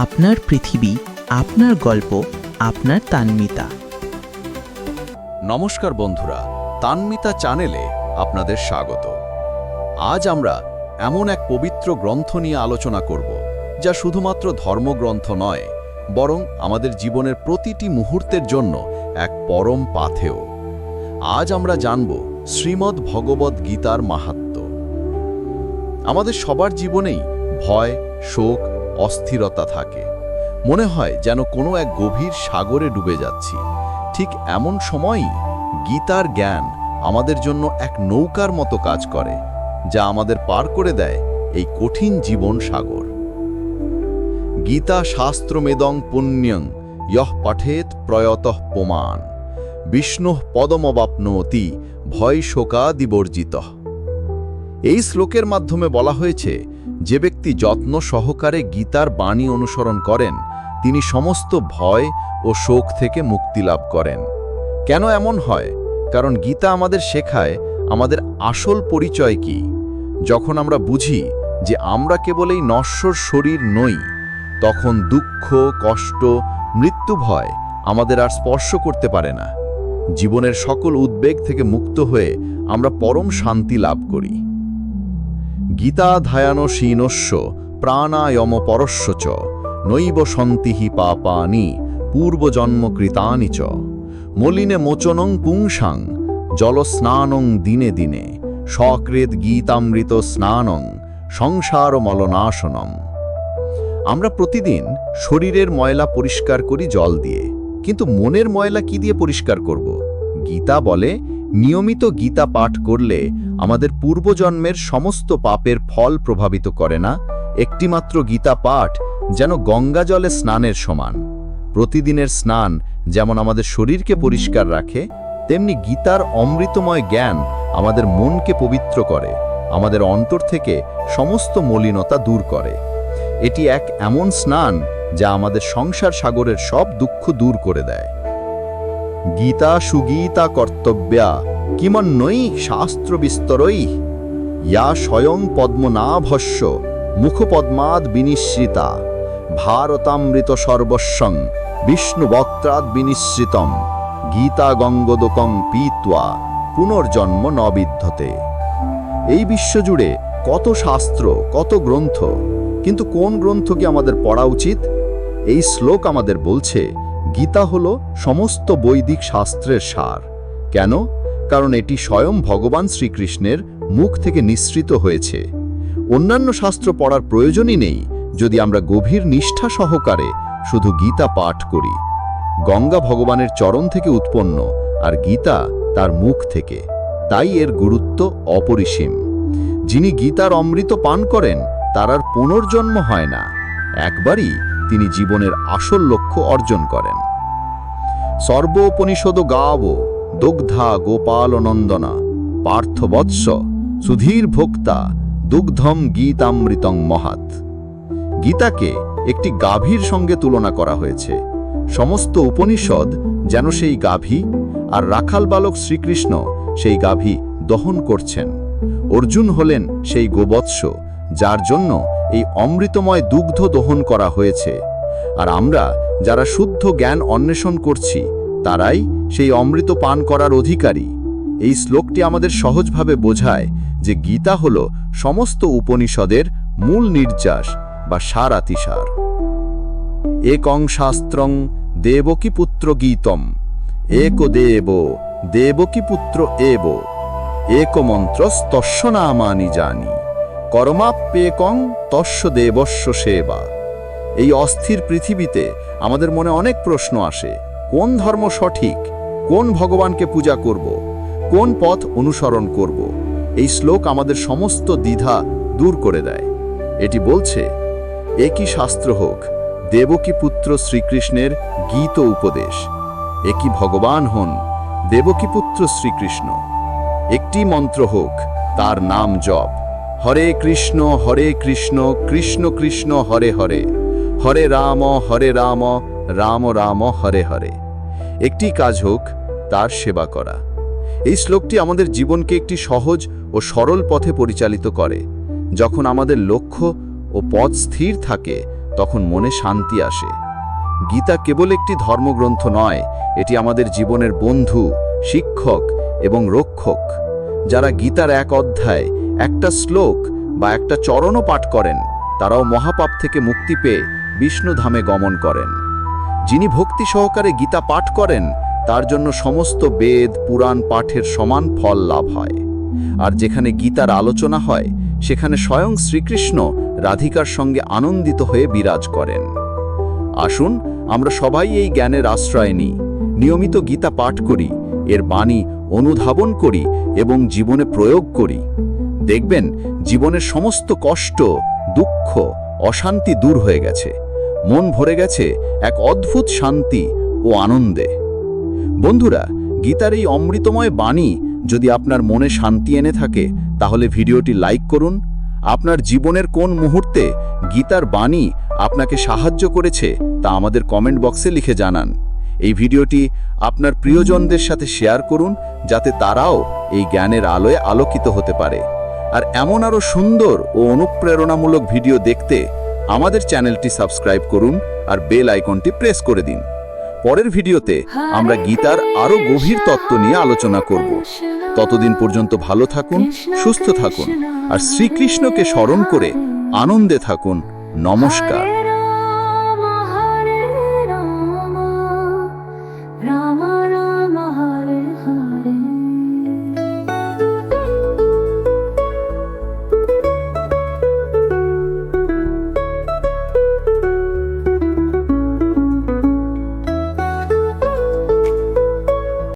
আপনার পৃথিবী, আপনার গল্প, আপনার তান্মিতা। নমস্কার বন্ধুরা, তান্মিতা চ্যানেলে আপনাদের স্বাগত। আজ আমরা এমন এক পবিত্র গ্রন্থ নিয়ে আলোচনা করব, যা শুধুমাত্র ধর্মগ্রন্থ নয়, বরং আমাদের জীবনের প্রতিটি মুহূর্তের জন্য এক পরম পাথেও আজ আমরা জানব শ্রীমদ্ ভগবদ্ গীতার মাহাত্ম্য আমাদের সবার জীবনেই ভয়, শোক অস্থিরতা থাকে। মনে হয় যেন কোনো এক গভীর সাগরে ডুবে যাচ্ছি। ঠিক এমন সময়ই গীতার জ্ঞান আমাদের জন্য এক নৌকার মতো কাজ করে, যা আমাদের পার করে দেয় এই কঠিন জীবন সাগর। গীতা শাস্ত্রমেদং পুণ্যং ইহ পাঠেত প্রয়তঃ পোমান বিষ্ণু পদমবাপ্নতি, ভয় শোকাদিবর্জিত। এই শ্লোকের মাধ্যমে বলা হয়েছে যে ব্যক্তি যত্ন সহকারে গীতার বাণী অনুসরণ করেন, তিনি সমস্ত ভয় ও শোক থেকে মুক্তি লাভ করেন। কেন এমন হয়? কারণ গীতা আমাদের শেখায়, আমাদের আসল পরিচয় কি? যখন আমরা বুঝি যে আমরা কেবল এই নশ্বর শরীর নই, তখন দুঃখ, কষ্ট, মৃত্যু ভয় আমাদের আর স্পর্শ করতে পারে না। জীবনের সকল উদ্বেগ থেকে মুক্ত হয়ে আমরা পরম শান্তি লাভ করি। গীতা ধায়ান শীনস্য প্রাণায়ম পরস্য চ নৈব সন্তিহি পাপানি, পূর্বজন্মকৃতানি চ। মলিনে মোচনং পুংসাং, জলস্নানং দিনে দিনে সকৃত গীতামৃত স্নানং সংসার মলনাশনম আমরা প্রতিদিন শরীরের ময়লা পরিষ্কার করি জল দিয়ে, কিন্তু মনের ময়লা কি দিয়ে পরিষ্কার করব? গীতা বলে, নিয়মিত গীতা পাঠ করলে আমাদের পূর্বজন্মের সমস্ত পাপের ফল প্রভাবিত করে না, একটিমাত্র গীতা পাঠ যেন গঙ্গা জলে স্নানের সমান। প্রতিদিনের স্নান যেমন আমাদের শরীরকে পরিষ্কার রাখে, তেমনি গীতার অমৃতময় জ্ঞান আমাদের মনকে পবিত্র করে, আমাদের অন্তর থেকে সমস্ত মলিনতা দূর করে। এটি এক এমন স্নান যা আমাদের সংসার সাগরের সব দুঃখ দূর করে দেয়। গীতা সুগীতা কর্তব্যা কিমন্নই শাস্ত্র বিস্তরই ইয়া স্বয়ং পদ্মনাভস্য, মুখপদ্মাদ বিনিশ্রিতা। ভারতামৃত সর্বস্বং, বিষ্ণুবক্ত্রাদ বিনিশ্রিতম। গীতা গঙ্গোদকং পীত্বা, পুনর্জন্ম নবিদ্ধতে। এই বিশ্বজুড়ে কত শাস্ত্র, কত গ্রন্থ, কিন্তু কোন গ্রন্থকে আমাদের পড়া উচিত? এই শ্লোক আমাদের বলছে, গীতা হল সমস্ত বৈদিক শাস্ত্রের সার। কেন? কারণ এটি স্বয়ং ভগবান শ্রীকৃষ্ণের মুখ থেকে নিঃসৃত হয়েছে। অন্যান্য শাস্ত্র পড়ার প্রয়োজনই নেই যদি আমরা গভীর নিষ্ঠা সহকারে শুধু গীতা পাঠ করি। গঙ্গা ভগবানের চরণ থেকে উৎপন্ন আর গীতা তার মুখ থেকে। তাই এর গুরুত্ব অপরিসীম। যিনি গীতার অমৃত পান করেন, তার আর পুনর্জন্ম হয় না। একবারই তিনি জীবনের আসল লক্ষ্য অর্জন করেন। সর্বোপনিষদ গাব দুগ্ধা গোপালনন্দনা, পার্থবৎস সুধীর ভোক্তা দুগ্ধম গীতামৃতং মহাত গীতাকে একটি গাভীর সঙ্গে তুলনা করা হয়েছে। সমস্ত উপনিষদ যেন সেই গাভী, আর রাখাল বালক শ্রীকৃষ্ণ সেই গাভী দহন করছেন। অর্জুন হলেন সেই গোবৎস, যার জন্য এই অমৃতময় দুগ্ধ দহন করা হয়েছে। আর আমরা যারা শুদ্ধ জ্ঞান অন্বেষণ করছি তারাই সেই অমৃত পান করার অধিকারী। এই শ্লোকটি আমাদের সহজভাবে বোঝায় যে গীতা হল সমস্ত উপনিষদের মূল নির্যাস বা সারাতিসার। একং শাস্ত্রং দেবকী পুত্র গীতম, এক দেব, দেবকী পুত্র এব, এক মন্ত্রস্তস্য নামানি জানি, কর্মাপ্যেকং তস্য দেবস্য সেবা। এই অস্থির পৃথিবীতে আমাদের মনে অনেক প্রশ্ন আসে। কোন ধর্ম সঠিক? কোন ভগবানকে পূজা করব? কোন পথ অনুসরণ করব? এই শ্লোক আমাদের সমস্ত দ্বিধা দূর করে দেয়। এটি বলছে, একই শাস্ত্র হোক, দেবকী পুত্র শ্রীকৃষ্ণের গীত উপদেশ। একই ভগবান হন দেবকী পুত্র শ্রীকৃষ্ণ। একটি মন্ত্র হোক, তার নাম জপ। হরে কৃষ্ণ হরে কৃষ্ণ কৃষ্ণ কৃষ্ণ, হরে হরে। হরে রাম হরে রাম রাম রাম, হরে হরে। একটি কাজ হোক, তার সেবা করা। এই শ্লোকটি আমাদের জীবনকে একটি সহজ ও সরল পথে পরিচালিত করে। যখন আমাদের লক্ষ্য ও পথ স্থির থাকে, তখন মনে শান্তি আসে। গীতা কেবল একটি ধর্মগ্রন্থ নয়, এটি আমাদের জীবনের বন্ধু, শিক্ষক এবং রক্ষক। যারা গীতার এক অধ্যায়, একটা শ্লোক বা একটা চরণও পাঠ করেন, তারাও মহাপাপ থেকে মুক্তি পেয়ে বিষ্ণুধামে গমন করেন। যিনি ভক্তি সহকারে গীতা পাঠ করেন, তার জন্য সমস্ত বেদ, পুরাণ, পাঠের সমান ফল লাভ হয়। আর যেখানে গীতার আলোচনা হয়, সেখানে স্বয়ং শ্রীকৃষ্ণ রাধিকার সঙ্গে আনন্দিত হয়ে বিরাজ করেন। আসুন, আমরা সবাই এই জ্ঞানের আশ্রয় নিই, নিয়মিত গীতা পাঠ করি, এর বাণী অনুধাবন করি এবং জীবনে প্রয়োগ করি। দেখবেন, জীবনের সমস্ত কষ্ট, দুঃখ, অশান্তি দূর হয়ে গেছে। মন ভরে গেছে এক অদ্ভুত শান্তি ও আনন্দে। বন্ধুরা, গীতার এই অমৃতময় বাণী যদি আপনার মনে শান্তি এনে থাকে, তাহলে ভিডিওটি লাইক করুন। আপনার জীবনের কোন মুহূর্তে গীতার বাণী আপনাকে সাহায্য করেছে, তা আমাদের কমেন্ট বক্সে লিখে জানান। এই ভিডিওটি আপনার প্রিয়জনদের সাথে শেয়ার করুন, যাতে তারাও এই জ্ঞানের আলোয় আলোকিত হতে পারে। আর এমন আরও সুন্দর ও অনুপ্রেরণামূলক ভিডিও দেখতে আমাদের চ্যানেলটি সাবস্ক্রাইব করুন আর বেল আইকনটি প্রেস করে দিন। পরের ভিডিওতে আমরা গীতার আরও গভীর তত্ত্ব নিয়ে আলোচনা করব। ততদিন পর্যন্ত ভালো থাকুন সুস্থ থাকুন আর শ্রীকৃষ্ণকে স্মরণ করে আনন্দে থাকুন। নমস্কার।